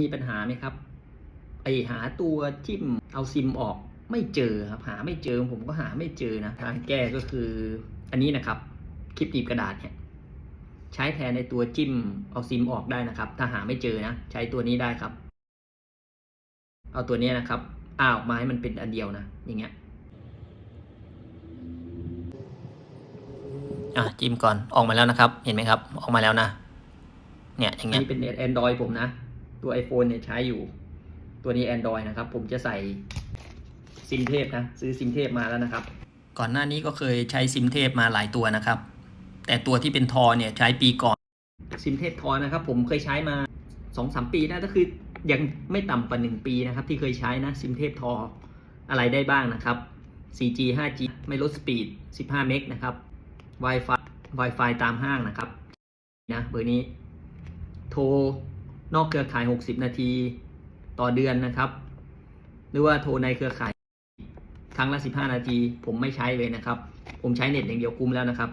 มีปัญหาไหมครับ ไอหาตัวจิ้มเอาซิมออกไม่เจอครับ หาไม่เจอผมก็หาไม่เจอนะทางแก้ก็คืออันนี้นะครับ คลิปหนีบกระดาษเนี่ยใช้แทนในตัวจิ้มเอาซิมออกได้นะครับ ถ้าหาไม่เจอนะ ใช้ตัวนี้ได้ครับ เอาตัวนี้นะครับอ้าออกมาให้มันเป็นอันเดียวนะ อย่างเงี้ยอะจิ้มก่อนออกมาแล้วนะครับ เห็นไหมครับ ออกมาแล้วนะ เนี่ยอย่างเงี้ยนี่เป็น Android ผมนะ ตัว iPhone เนี่ยใช้อยู่ ตัวนี้ Android นะครับ ผมจะใส่ซิมเทพนะ ซื้อซิมเทพมาแล้วนะครับ ก่อนหน้านี้ก็เคยใช้ซิมเทพมาหลายตัวนะครับ แต่ตัวที่เป็นทอเนี่ยใช้ปีก่อน ซิมเทพทอนะครับ ผมเคยใช้มาสองสามปีนะก็คือยังไม่ต่ำกว่าหนึ่งปีนะครับ ที่เคยใช้นะซิมเทพทออะไรได้บ้างนะครับ 4G 5G ไม่ลดสปีด 15 เมกนะครับ Wi-Fi Wi-Fi ตามห้างนะครับ นะเบอร์นี้ โทร นอกเครือข่าย 60 นาทีต่อเดือนนะครับ หรือว่าโทรในเครือข่ายครั้งละ 15 นาที ผมไม่ใช้เลยนะครับ ผมใช้เน็ตอย่างเดียวคุ้มแล้วนะครับ